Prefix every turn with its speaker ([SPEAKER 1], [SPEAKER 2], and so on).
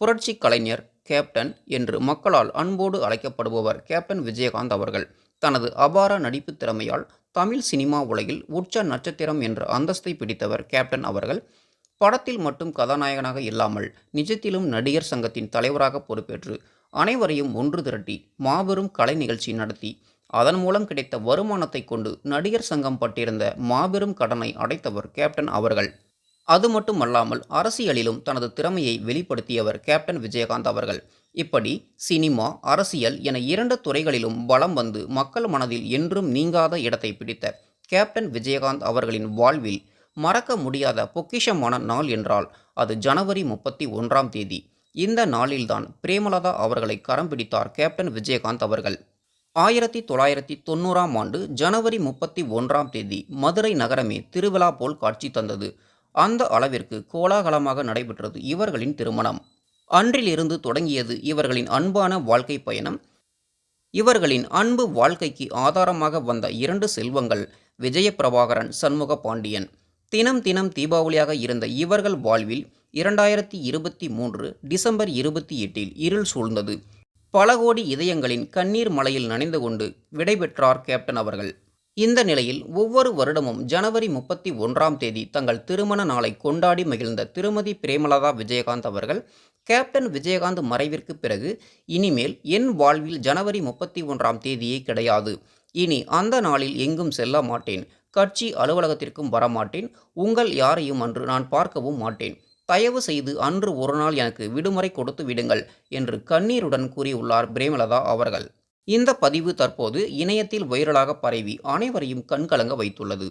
[SPEAKER 1] புரட்சி கலைஞர் கேப்டன் என்று மக்களால் அன்போடு அழைக்கப்படுபவர் கேப்டன் விஜயகாந்த் அவர்கள். தனது அபார நடிப்பு திறமையால் தமிழ் சினிமா உலகில் உச்ச நட்சத்திரம் என்ற அந்தஸ்தை பிடித்தவர் கேப்டன் அவர்கள். படத்தில் மட்டும் கதாநாயகனாக இல்லாமல் நிஜத்திலும் நடிகர் சங்கத்தின் தலைவராக பொறுப்பேற்று அனைவரையும் ஒன்று திரட்டி மாபெரும் கலை நிகழ்ச்சி நடத்தி அதன் மூலம் கிடைத்த வருமானத்தை கொண்டு நடிகர் சங்கம் பட்டிருந்த மாபெரும் கடனை அடைத்தவர் கேப்டன் அவர்கள். அது மட்டுமல்லாமல் அரசியலிலும் தனது திறமையை வெளிப்படுத்தியவர் கேப்டன் விஜயகாந்த் அவர்கள். இப்படி சினிமா அரசியல் என இரண்டு துறைகளிலும் பலம் வந்து மக்கள் மனதில் என்றும் நீங்காத இடத்தை பிடித்த கேப்டன் விஜயகாந்த் அவர்களின் வாழ்வில் மறக்க முடியாத பொக்கிஷமான நாள் என்றால் அது ஜனவரி முப்பத்தி ஒன்றாம் தேதி. இந்த நாளில்தான் பிரேமலதா அவர்களை கரம் பிடித்தார் கேப்டன் விஜயகாந்த் அவர்கள். ஆயிரத்தி தொள்ளாயிரத்தி தொண்ணூறாம் ஆண்டு ஜனவரி முப்பத்தி ஒன்றாம் தேதி மதுரை நகரமே திருவிழா போல் காட்சி தந்தது. அந்த அளவிற்கு கோலாகலமாக நடைபெற்றது இவர்களின் திருமணம். அன்றிலிருந்து தொடங்கியது இவர்களின் அன்பான வாழ்க்கை பயணம். இவர்களின் அன்பு வாழ்க்கைக்கு ஆதாரமாக வந்த இரண்டு செல்வங்கள் விஜயபிரபாகரன் சண்முக பாண்டியன் தினம் தினம் தீபாவளியாக இருந்த இவர்கள் வாழ்வில் இரண்டாயிரத்தி இருபத்தி மூன்று டிசம்பர் இருபத்தி எட்டில் இருள் சூழ்ந்தது. பல கோடி இதயங்களின் கண்ணீர் மலையில் நனைந்து கொண்டு விடைபெற்றார் கேப்டன் அவர்கள். இந்த நிலையில் ஒவ்வொரு வருடமும் ஜனவரி முப்பத்தி ஒன்றாம் தேதி தங்கள் திருமண நாளை கொண்டாடி மகிழ்ந்த திருமதி பிரேமலதா விஜயகாந்த் அவர்கள் கேப்டன் விஜயகாந்த் மறைவிற்கு பிறகு இனிமேல் என் வாழ்வில் ஜனவரி முப்பத்தி ஒன்றாம் தேதியே கிடையாது. இனி அந்த நாளில் எங்கும் செல்ல மாட்டேன். கட்சி அலுவலகத்திற்கும் வரமாட்டேன். உங்கள் யாரையும் அன்று நான் பார்க்கவும் மாட்டேன். தயவு செய்து அன்று ஒரு நாள் எனக்கு விடுமுறை கொடுத்து விடுங்கள் என்று கண்ணீருடன் கூறியுள்ளார் பிரேமலதா அவர்கள். இந்த பதிவு தற்போது இணையத்தில் வைரலாக பரவி அனைவரையும் கண்கலங்க வைத்துள்ளது.